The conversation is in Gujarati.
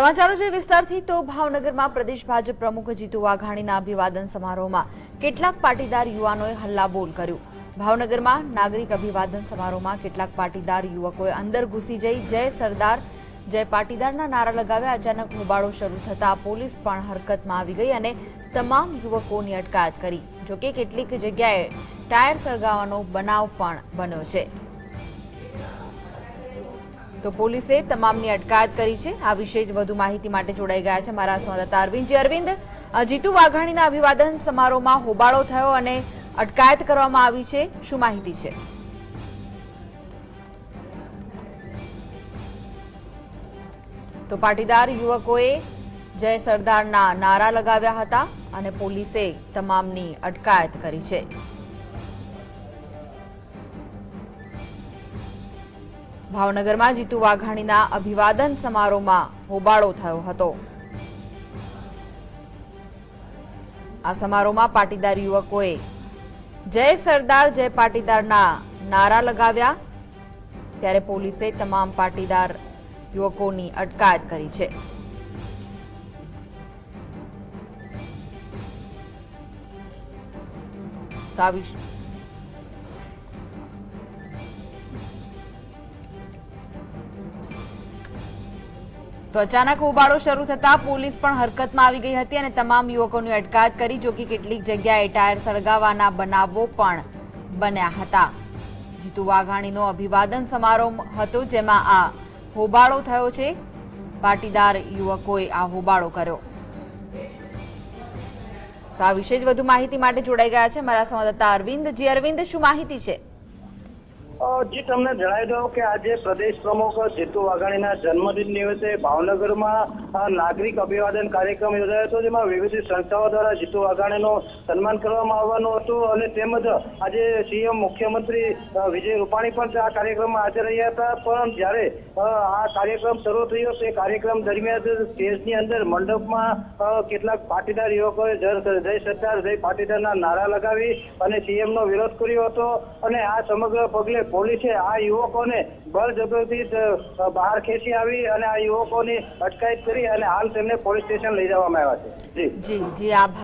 સમાચારો જોઈએ વિસ્તારથી તો ભાવનગરમાં પ્રદેશ ભાજપ પ્રમુખ જીતુ વાઘાણીના અભિવાદન સમારોહમાં કેટલાક પાટીદાર યુવાનોએ હલ્લાબોલ કર્યું. ભાવનગરમાં નાગરિક અભિવાદન સમારોહમાં કેટલાક પાટીદાર યુવકોએ અંદર ઘૂસી જઈ જય સરદાર, જય પાટીદારના નારા લગાવ્યા. અચાનક હોબાળો શરૂ થતાં પોલીસ પણ હરકતમાં આવી ગઈ અને તમામ યુવકોની અટકાયત કરી. જોકે કેટલીક જગ્યાએ ટાયર સળગાવવાનો બનાવ પણ બન્યો છે. તો પોલીસે તમામની અટકાયત કરી છે. આ વિશે જ વધુ માહિતી માટે જોડાઈ ગયા છે મારા સંવાદદાતા અરવિંદ. જી અરવિંદ જીતુ વાઘાણીના અભિવાદન સમારોહમાં હોબાળો થયો અને અટકાયત કરવામાં આવી છે. શું માહિતી છે? તો પાટીદાર યુવકોએ જય સરદારના નારા લગાવ્યા હતા અને પોલીસે તમામની અટકાયત કરી છે. ભાવનગરમાં જીતુ વાઘાણીના અભિવાદન સમારોહમાં હોબાળો થયો હતો. આ સમારોહમાં પાટીદાર યુવકોએ જય સરદાર, જય પાટીદારના નારા લગાવ્યા. ત્યારે પોલીસે તમામ પાટીદાર યુવકોની અટકાયત કરી છે. તો તો અચાનક હોબાળો શરૂ થતા પોલીસ પણ હરકતમાં આવી ગઈ હતી અને તમામ યુવકોની અટકાયત કરી, જો કે કેટલીક જગ્યાએ ટાયર સળગાવવાના બનાવો પણ બન્યા હતા. જીતુ વાઘાણીનો અભિવાદન સમારોહ હતો, જેમાં આ હોબાળો થયો છે. પાટીદાર યુવકોએ આ હોબાળો કર્યો. તો આ વિશે જ વધુ માહિતી માટે જોડાઈ ગયા છે મારા સંવાદદાતા અરવિંદ. જી અરવિંદ, શું માહિતી છે? જી તમને જણાવી દઉં કે આજે પ્રદેશ પ્રમુખ જીતુ વાઘાણીના જન્મદિન નિમિત્તે ભાવનગરમાં નાગરિક અભિવાદન કાર્યક્રમ યોજાયો હતો, જેમાં વિવિધ સંસ્થાઓ દ્વારા જીતુ વાઘાણીનું સન્માન કરવામાં આવવાનું હતું અને તેમજ આજે સીએમ મુખ્યમંત્રી વિજય રૂપાણી પણ આ કાર્યક્રમમાં હાજર રહ્યા હતા. પણ જ્યારે આ કાર્યક્રમ શરૂ થયો, તે કાર્યક્રમ દરમિયાન સ્ટેજની અંદર મંડપમાં કેટલાક પાટીદાર યુવકોએ જય સરદાર, જય પાટીદારના નારા લગાવી અને સીએમનો વિરોધ કર્યો હતો. અને આ સમગ્ર પગલે પોલીસે આ યુવકોને બળજબરથી બહાર ખેંચી આવી અને આ યુવકોની અટકાયત કરી અને હાલ તેમને પોલીસ સ્ટેશન લઈ જવામાં આવ્યા છે. જી. જી આભાર.